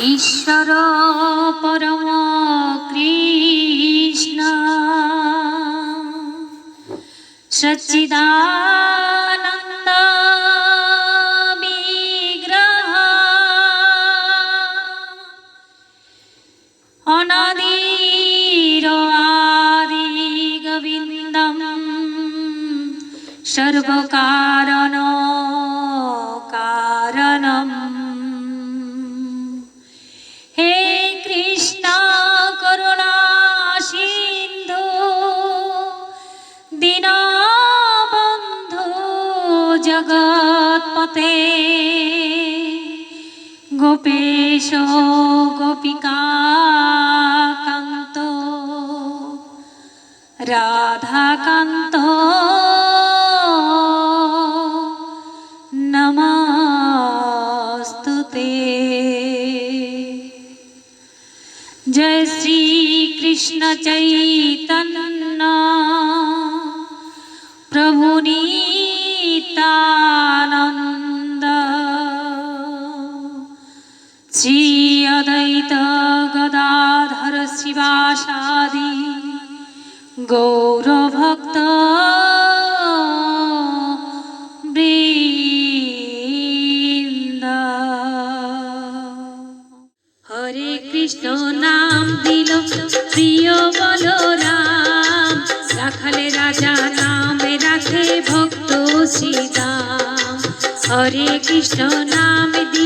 ঈশ্বর পরম কৃষ্ণ। সচ্চিদানন্দ বিগ্রহ। অনাদির আদি গোবিন্দম। সর্বকারণ দীনবন্ধু জগৎপতে গোপেশ গোপিকা কান্ত। রাধাকান্ত। নমস্তুতে। জয় শ্রী কৃষ্ণ চৈতন্য। অদ্বৈত গদাধর শিবাসাদি গৌরভক্ত বৃন্দ হরে কৃষ্ণ নাম দিল প্রিয় বলরাম রাখালে রাজা নামে রাখে ভক্ত সীতাম হরে কৃষ্ণ নাম দিল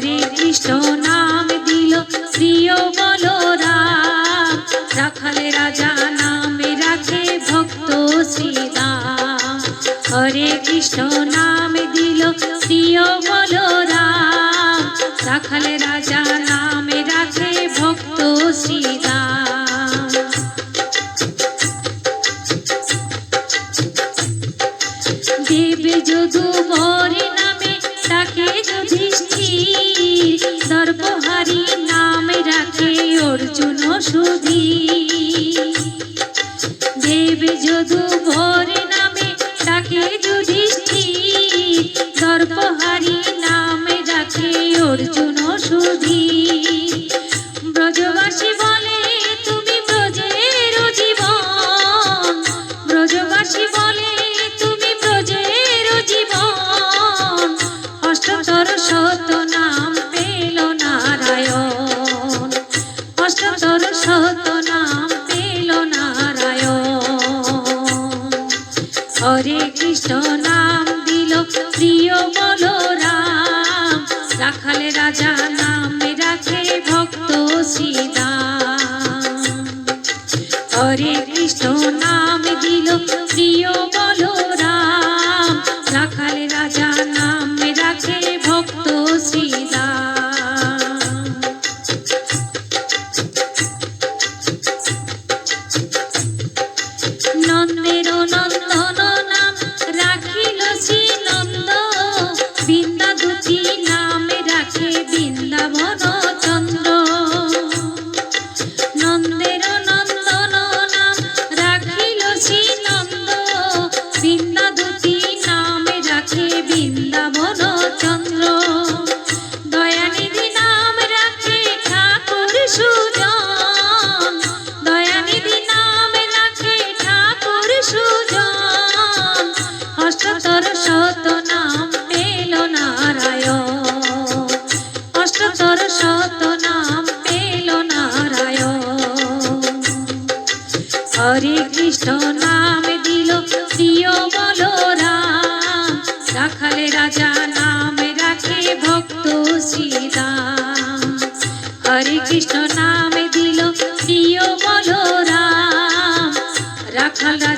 হরে কৃষ্ণ নাম দিল প্রিয় বলরাম রাখালে রাজা নামে রাখে ভক্ত শ্রীরাম। হরে কৃষ্ণ নাম দিল প্রিয় বলরাম রাখালে রাজা নামে রাখে ভক্ত শ্রীরাম। দেব যদু বরে সুধী দেব যদু বরে নামে তাকে যুধিষ্ঠির। সর্বহারি নামে রাখে অর্জুন সুধী। ব্রজবাসী বলে, তুমি ব্রজের জীবন। ব্রজবাসী বলে, তুমি ব্রজের জীবন। অষ্টতর শত নাম দিল প্রিয় বলরাম রাখালে রাজা নামে রাখে ভক্ত শ্রীরাম। হরে কৃষ্ণ নাম দিল প্রিয় শত নাম নাম পেল নারায়ণ। হরে কৃষ্ণ নাম দিল প্রিয় বলরাম। রাজা নামে রাখে ভক্ত হরে কৃষ্ণ নাম দিল প্রিয় রাখাল রাজা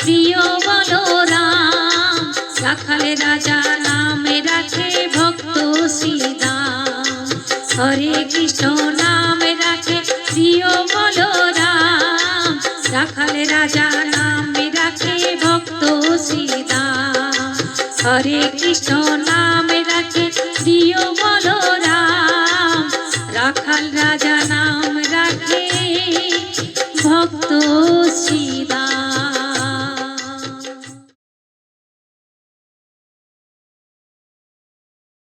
প্রিয় মনোরাম রাখাল রাজা নামে রাখে ভক্ত শ্রীরাম হরে কৃষ্ণ নাম রাখে প্রিয় মনোরাম রাখাল রাজা নামে রাখে ভক্ত শ্রীরাম হরে কৃষ্ণ নামে রাখে প্রিয় মনোরাম রাখাল রাজা নাম রাখে ভক্ত শ্রী